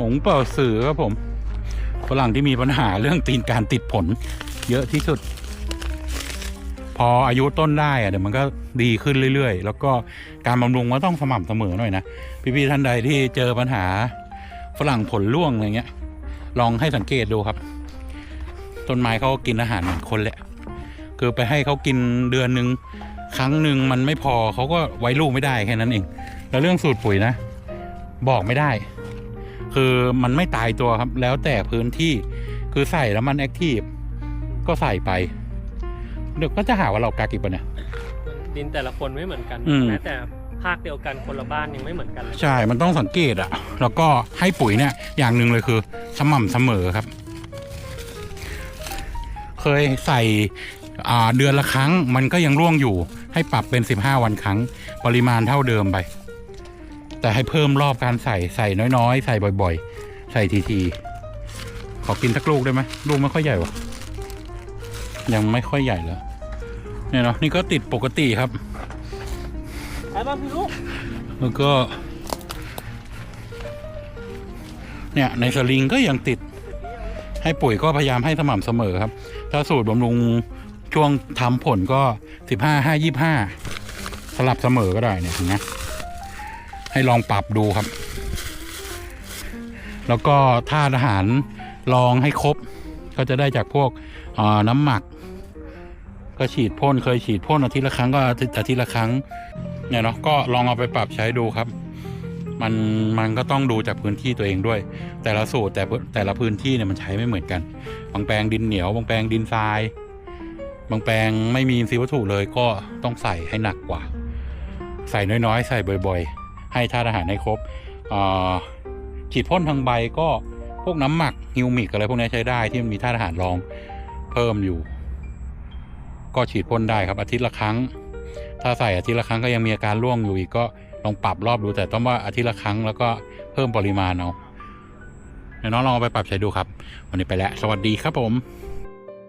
หงเป่าสื่อครับผมฝรั่งที่มีปัญหาเรื่องตีนการติดผล เยอะที่สุด พออายุต้นได้อะเดี๋ยวมันก็ดีขึ้นเรื่อยๆ แล้วก็การบำรุงก็ต้องสม่ำเสมอหน่อยนะพี่ๆท่านใดที่เจอปัญหาฝรั่งผลร่วงอะไรเงี้ย ลองให้สังเกตดูครับ ต้นไม้เขากินอาหารเหมือนคนแหละ คือไปให้เขากินเดือนหนึ่งครั้งหนึ่งมันไม่พอเขาก็ไว้ลูกไม่ได้แค่นั้นเอง แล้วเรื่องสูตรปุ๋ยนะ บอกไม่ได้ คือมันไม่ตายตัวครับ แล้วแต่พื้นที่คือใส่แล้วมันแอคทีฟก็ใส่ไป เดี๋ยวก็จะหาว่าเรากากิปะเนี่ย ดินแต่ละคนไม่เหมือนกันอืม แม้แต่ภาคเดียวกันคนละบ้านยังไม่เหมือนกันเลยใช่ มันต้องสังเกตอะแล้วก็ให้ปุ๋ยเนี่ย อย่างหนึ่งเลยคือสม่ำเสมอครับ เคยใส่อ่าเดือนละครั้ง มันก็ยังร่วงอยู่ ให้ปรับเป็น 15 วันครั้ง ปริมาณเท่าเดิมไป แต่ให้เพิ่มรอบการใส่ใส่น้อยๆ ใส่บ่อยๆ ใส่ทีๆ ขอกินสักลูกได้ไหมลูกไม่ค่อยใหญ่วะยังไม่ค่อยใหญ่แล้วเนี่ยเนาะนี่ก็ติดปกติครับไอ้บ้านพี่ลูกแล้วก็ เนี่ยในสลิงก็ยังติด ให้ปุ๋ยก็พยายามให้สม่ำเสมอครับ ถ้าสูตรบำรุงช่วงทำผลก็สิบห้าห้ายี่ห้าสลับเสมอก็ได้เนี่ยเห็นไหม ให้ลองปรับดูครับ แล้วก็ธาอาหารลองให้ครบ ก็จะได้จากพวกน้ำหมัก ก็ฉีดพ่นเคยฉีดพ่นอาทิตย์ละครั้งก็อาทิตย์อาทิตย์ละครั้งเนี่ยเนาะก็ลองเอาไปปรับใช้ดูครับมันมันก็ต้องดูจากพื้นที่ตัวเองด้วย แต่ละสูตรแต่ละแต่ละพื้นที่เนี่ยมันใช้ไม่เหมือนกัน บางแปลงดินเหนียว บางแปลงดินทราย บางแปลงไม่มีอินทรีย์วัตถุเลยก็ต้องใส่ให้หนักกว่า ใส่น้อยๆ ใส่บ่อย ๆ ให้ธาตุอาหารให้ครบฉีดพ่นทางใบก็พวกน้ำหมักฮิวมิกอะไรพวกนี้ใช้ได้ที่มันมีธาตุอาหารรองเพิ่มอยู่ ก็ฉีดพ่นได้ครับอาทิตย์ละครั้ง ถ้าใส่อาทิตย์ละครั้งก็ยังมีอาการร่วงอยู่อีกก็ลองปรับรอบดูแต่ต้องว่าอาทิตย์ละครั้งแล้วก็เพิ่มปริมาณเอาน้องลองไปปรับใช้ดูครับ วันนี้ไปแล้ว สวัสดีครับผม